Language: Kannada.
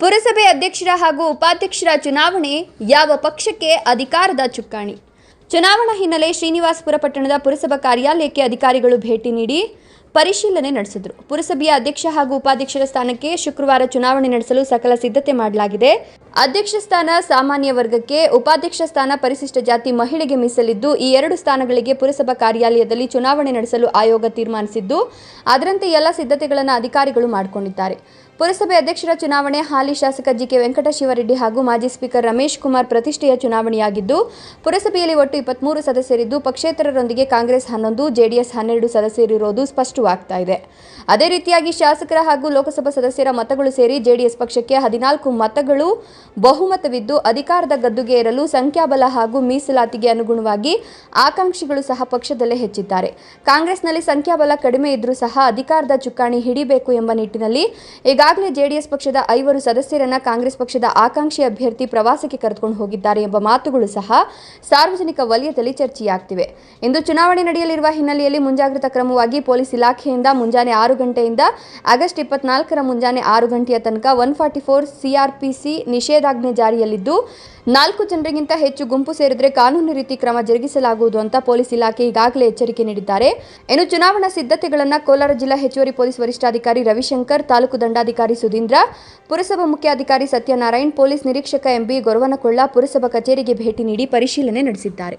ಪುರಸಭೆ ಅಧ್ಯಕ್ಷರ ಹಾಗೂ ಉಪಾಧ್ಯಕ್ಷರ ಚುನಾವಣೆ ಯಾವ ಪಕ್ಷಕ್ಕೆ ಅಧಿಕಾರದ ಚುಕ್ಕಾಣಿ? ಚುನಾವಣಾ ಹಿನ್ನೆಲೆ ಶ್ರೀನಿವಾಸಪುರ ಪಟ್ಟಣದ ಪುರಸಭಾ ಕಾರ್ಯಾಲಯಕ್ಕೆ ಅಧಿಕಾರಿಗಳು ಭೇಟಿ ನೀಡಿ ಪರಿಶೀಲನೆ ನಡೆಸಿದರು. ಪುರಸಭೆಯ ಅಧ್ಯಕ್ಷ ಹಾಗೂ ಉಪಾಧ್ಯಕ್ಷರ ಸ್ಥಾನಕ್ಕೆ ಶುಕ್ರವಾರ ಚುನಾವಣೆ ನಡೆಸಲು ಸಕಲ ಸಿದ್ಧತೆ ಮಾಡಲಾಗಿದೆ. ಅಧ್ಯಕ್ಷ ಸ್ಥಾನ ಸಾಮಾನ್ಯ ವರ್ಗಕ್ಕೆ ಉಪಾಧ್ಯಕ್ಷ ಸ್ಥಾನ ಪರಿಶಿಷ್ಟ ಜಾತಿ ಮಹಿಳೆಗೆ ಮೀಸಲಿದ್ದು, ಈ ಎರಡು ಸ್ಥಾನಗಳಿಗೆ ಪುರಸಭಾ ಕಾರ್ಯಾಲಯದಲ್ಲಿ ಚುನಾವಣೆ ನಡೆಸಲು ಆಯೋಗ ತೀರ್ಮಾನಿಸಿದ್ದು, ಅದರಂತೆ ಎಲ್ಲ ಸಿದ್ಧತೆಗಳನ್ನು ಅಧಿಕಾರಿಗಳು ಮಾಡಿಕೊಂಡಿದ್ದಾರೆ. ಪುರಸಭೆ ಅಧ್ಯಕ್ಷರ ಚುನಾವಣೆ ಹಾಲಿ ಶಾಸಕ ಜಿಕೆ ವೆಂಕಟಶಿವರೆಡ್ಡಿ ಹಾಗೂ ಮಾಜಿ ಸ್ಪೀಕರ್ ರಮೇಶ್ ಕುಮಾರ್ ಪ್ರತಿಷ್ಠೆಯ ಚುನಾವಣೆಯಾಗಿದ್ದು, ಪುರಸಭೆಯಲ್ಲಿ ಒಟ್ಟು ಇಪ್ಪತ್ಮೂರು ಸದಸ್ಯರಿದ್ದು, ಪಕ್ಷೇತರರೊಂದಿಗೆ ಕಾಂಗ್ರೆಸ್ ಹನ್ನೊಂದು, ಜೆಡಿಎಸ್ ಹನ್ನೆರಡು ಸದಸ್ಯರಿರೋದು ಸ್ಪಷ್ಟವಾಗ್ತಾ ಇದೆ. ಅದೇ ರೀತಿಯಾಗಿ ಶಾಸಕರ ಹಾಗೂ ಲೋಕಸಭಾ ಸದಸ್ಯರ ಮತಗಳು ಸೇರಿ ಜೆಡಿಎಸ್ ಪಕ್ಷಕ್ಕೆ ಹದಿನಾಲ್ಕು ಮತಗಳು ಬಹುಮತವಿದ್ದು, ಅಧಿಕಾರದ ಗದ್ದುಗೆ ಏರಲು ಸಂಖ್ಯಾಬಲ ಹಾಗೂ ಮೀಸಲಾತಿಗೆ ಅನುಗುಣವಾಗಿ ಆಕಾಂಕ್ಷಿಗಳು ಸಹ ಪಕ್ಷದಲ್ಲೇ ಹೆಚ್ಚಿದ್ದಾರೆ. ಕಾಂಗ್ರೆಸ್ನಲ್ಲಿ ಸಂಖ್ಯಾಬಲ ಕಡಿಮೆ ಇದ್ರೂ ಸಹ ಅಧಿಕಾರದ ಚುಕ್ಕಾಣಿ ಹಿಡಿಬೇಕು ಎಂಬ ನಿಟ್ಟಿನಲ್ಲಿ ಈಗಾಗಲೇ ಜೆಡಿಎಸ್ ಪಕ್ಷದ ಐವರು ಸದಸ್ಯರನ್ನ ಕಾಂಗ್ರೆಸ್ ಪಕ್ಷದ ಆಕಾಂಕ್ಷಿ ಅಭ್ಯರ್ಥಿ ಪ್ರವಾಸಕ್ಕೆ ಕರೆದುಕೊಂಡು ಹೋಗಿದ್ದಾರೆ ಎಂಬ ಮಾತುಗಳು ಸಹ ಸಾರ್ವಜನಿಕ ವಲಯದಲ್ಲಿ ಚರ್ಚೆಯಾಗ್ತಿವೆ. ಇಂದು ಚುನಾವಣೆ ನಡೆಯಲಿರುವ ಹಿನ್ನೆಲೆಯಲ್ಲಿ ಮುಂಜಾಗ್ರತಾ ಕ್ರಮವಾಗಿ ಪೊಲೀಸ್ ಇಲಾಖೆಯಿಂದ ಮುಂಜಾನೆ ಆರು ಗಂಟೆಯಿಂದ ಆಗಸ್ಟ್ ಇಪ್ಪತ್ನಾಲ್ಕರ ಮುಂಜಾನೆ ಆರು ಗಂಟೆಯ ತನಕ ಒನ್ ಫಾರ್ಟಿ ಫೋರ್ ಸಿಆರ್ಪಿಸಿ ನಿಷೇಧಾಜ್ಞೆ ಜಾರಿಯಲ್ಲಿದ್ದು, ನಾಲ್ಕು ಜನರಿಗಿಂತ ಹೆಚ್ಚು ಗುಂಪು ಸೇರಿದ್ರೆ ಕಾನೂನು ರೀತಿ ಕ್ರಮ ಜರುಗಿಸಲಾಗುವುದು ಅಂತ ಪೊಲೀಸ್ ಇಲಾಖೆ ಈಗಾಗಲೇ ಎಚ್ಚರಿಕೆ ನೀಡಿದ್ದಾರೆ. ಇನ್ನು ಚುನಾವಣಾ ಸಿದ್ಧತೆಗಳನ್ನು ಕೋಲಾರ ಜಿಲ್ಲಾ ಹೆಚ್ಚುವರಿ ಪೊಲೀಸ್ ವರಿಷ್ಠಾಧಿಕಾರಿ ರವಿಶಂಕರ್, ತಾಲೂಕು ದಂಡಾಧಿಕಾರಿ ಸುಧೀಂದ್ರ, ಪುರಸಭಾ ಮುಖ್ಯಾಧಿಕಾರಿ ಸತ್ಯನಾರಾಯಣ್, ಪೊಲೀಸ್ ನಿರೀಕ್ಷಕ ಎಂಬಿ ಗೊರವನಕೊಳ್ಳ ಪುರಸಭಾ ಕಚೇರಿಗೆ ಭೇಟಿ ನೀಡಿ ಪರಿಶೀಲನೆ ನಡೆಸಿದ್ದಾರೆ.